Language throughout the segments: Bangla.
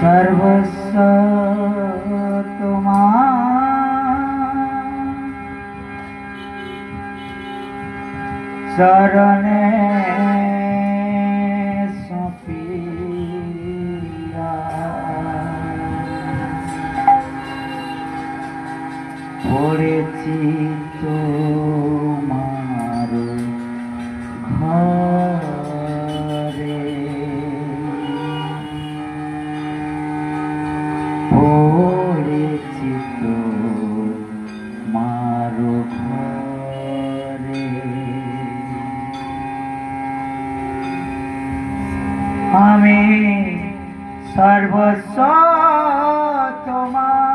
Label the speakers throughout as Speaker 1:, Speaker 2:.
Speaker 1: সর্বস্ব তোমার চরণে পড়েছি তোমার আমি সর্বস্ব তোমার।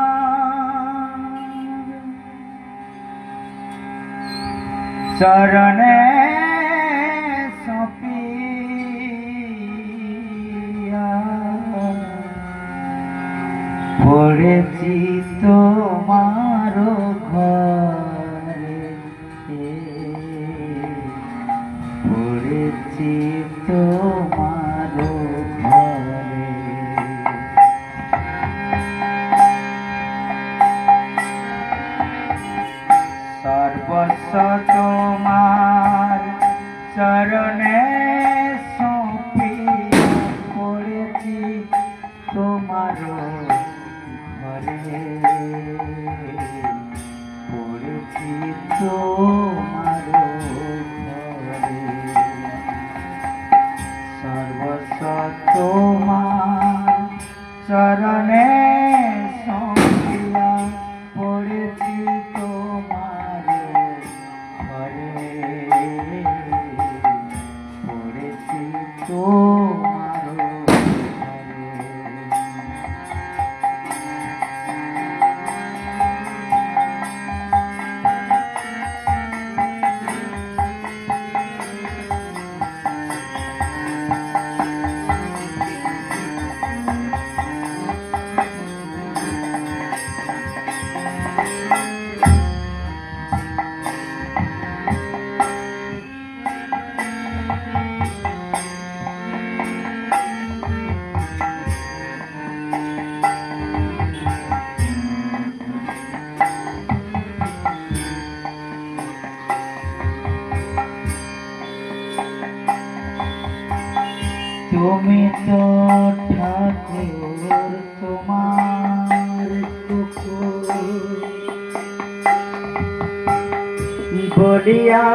Speaker 1: চরণে পড়েছি তোমার ঘরে। পড়েছি তোমার সর্বস্ব তোমার চরণে সঁপিয়া পড়েছি তোমার ঘরে। পড়েছি তোমার সর্বস্ব তোমার চরণে তুমি তো ঠাকুর তোমার বলিয়া